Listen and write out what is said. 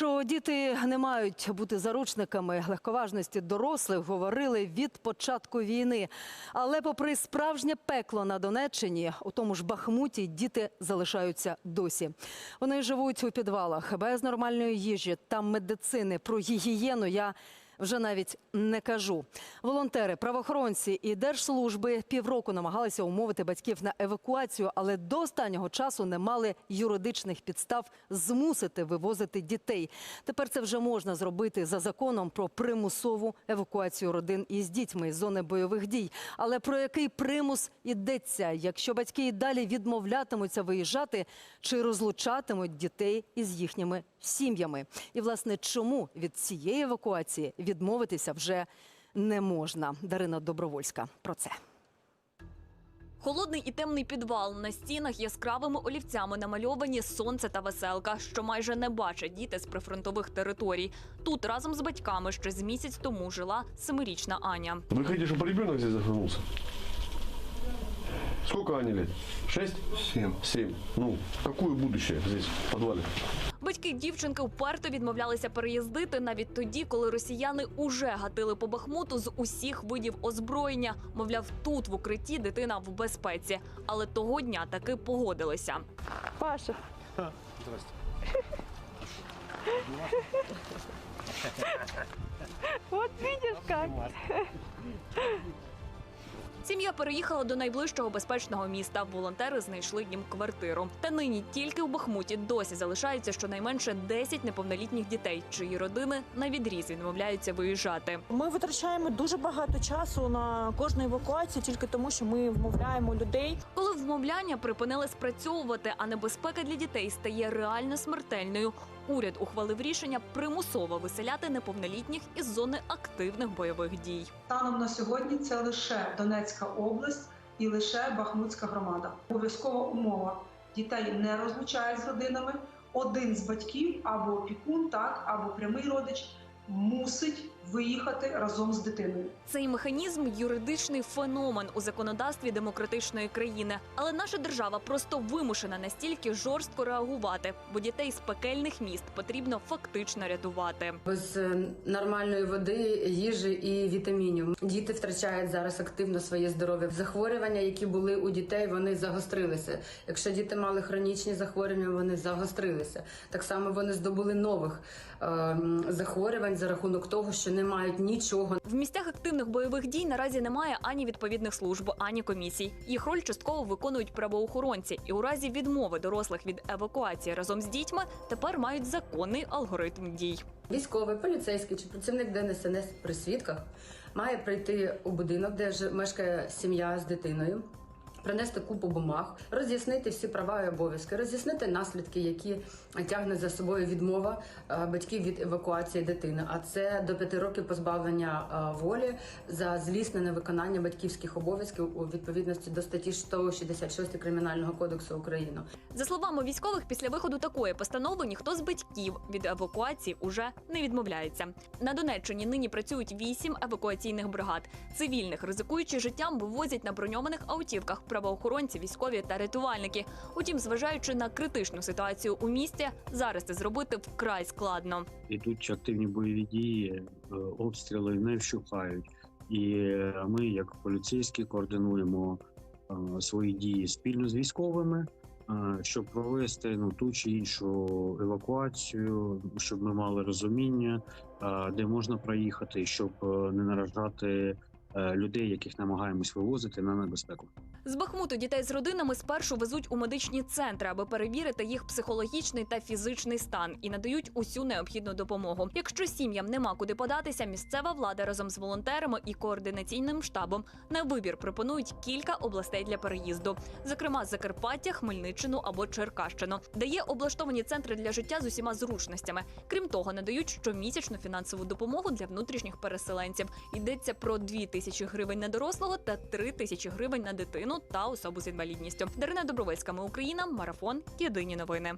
Що діти не мають бути заручниками легковажності дорослих, говорили від початку війни. Але, попри справжнє пекло на Донеччині, у тому ж Бахмуті діти залишаються досі. Вони живуть у підвалах без нормальної їжі та медицини. Про гігієну я вже навіть не кажу. Волонтери, правоохоронці і держслужби півроку намагалися умовити батьків на евакуацію, але до останнього часу не мали юридичних підстав змусити вивозити дітей. Тепер це вже можна зробити за законом про примусову евакуацію родин із дітьми з зони бойових дій. Але про який примус йдеться, якщо батьки і далі відмовлятимуться виїжджати чи розлучатимуть дітей із їхніми сім'ями? І власне чому від цієї евакуації відмовитися вже не можна? Дарина Добровольська про це. Холодний і темний підвал на стінах яскравими олівцями намальовані сонце та веселка, що майже не бачать діти з прифронтових територій. Тут разом з батьками ще з місяць тому жила семирічна Аня. Вы хотите, чтобы ребенок здесь захлебнулся? Сколько Ане лет? Шесть? Семь. Семь. Ну, какое будущее здесь, в подвале? Батьки дівчинки вперто відмовлялися переїздити навіть тоді, коли росіяни уже гатили по Бахмуту з усіх видів озброєння. Мовляв, тут в укритті дитина в безпеці. Але того дня таки погодилися. Паша. Вот видишь как. Сім'я переїхала до найближчого безпечного міста. Волонтери знайшли їм квартиру. Та нині тільки в Бахмуті досі залишається щонайменше 10 неповнолітніх дітей, чиї родини на відріз відмовляються виїжджати. Ми витрачаємо дуже багато часу на кожну евакуацію тільки тому, що ми вмовляємо людей. Коли вмовляння припинили спрацьовувати, а небезпека для дітей стає реально смертельною. Уряд ухвалив рішення примусово виселяти неповнолітніх із зони активних бойових дій. Станом на сьогодні це лише Донецька область і лише Бахмутська громада. Обов'язкова умова дітей не розлучають з родинами. Один з батьків або опікун, так або прямий родич мусить виїхати разом з дитиною. Цей механізм юридичний феномен у законодавстві демократичної країни. Але наша держава просто вимушена настільки жорстко реагувати, бо дітей з пекельних міст потрібно фактично рятувати. без е, нормальної води, їжі і вітамінів. Діти втрачають зараз активно своє здоров'я. Захворювання, які були у дітей, вони загострилися. Якщо діти мали хронічні захворювання, вони загострилися. Так само вони здобули нових е, захворювань за рахунок того, що не мають нічого В місцях активних бойових дій наразі немає ані відповідних служб, ані комісій. Їх роль частково виконують правоохоронці, і у разі відмови дорослих від евакуації разом з дітьми тепер мають законний алгоритм дій. Військовий, поліцейський чи працівник ДНСНС при свідках має прийти у будинок, де мешкає сім'я з дитиною. Принести купу бумаг, роз'яснити всі права і обов'язки, роз'яснити наслідки, які тягне за собою відмова е, батьків від евакуації дитини. А це до п'яти років позбавлення е, волі за злісне невиконання батьківських обов'язків у відповідності до статті 166 кримінального кодексу України. За словами військових, після виходу такої постанови ніхто з батьків від евакуації уже не відмовляється. На Донеччині нині працюють вісім евакуаційних бригад. Цивільних, ризикуючи життям, вивозять на броньованих автівках правоохоронці, військові та рятувальники. Утім, зважаючи на критичну ситуацію у місті, зараз це зробити вкрай складно. Ідуть активні бойові дії, е, обстріли не вщухають. І е, ми, як поліцейські, координуємо е, свої дії спільно з військовими, щоб провести ну ту чи іншу евакуацію, щоб ми мали розуміння, де можна проїхати, щоб не наражати людей, яких намагаємось вивозити на небезпеку. З Бахмуту дітей з родинами спершу везуть у медичні центри, аби перевірити їх психологічний та фізичний стан і надають усю необхідну допомогу. Якщо сім'ям нема куди податися, місцева влада разом з волонтерами і координаційним штабом на вибір пропонують кілька областей для переїзду, зокрема Закарпаття, Хмельниччину або Черкащину, де є облаштовані центри для життя з усіма зручностями. Крім того, надають щомісячну фінансову допомогу для внутрішніх переселенців. Йдеться про 2 тисячі гривень на дорослого та 3 тисячі гривень на дитину та особу з інвалідністю. Дарина Добровольська, ми Україна, марафон. Єдині новини.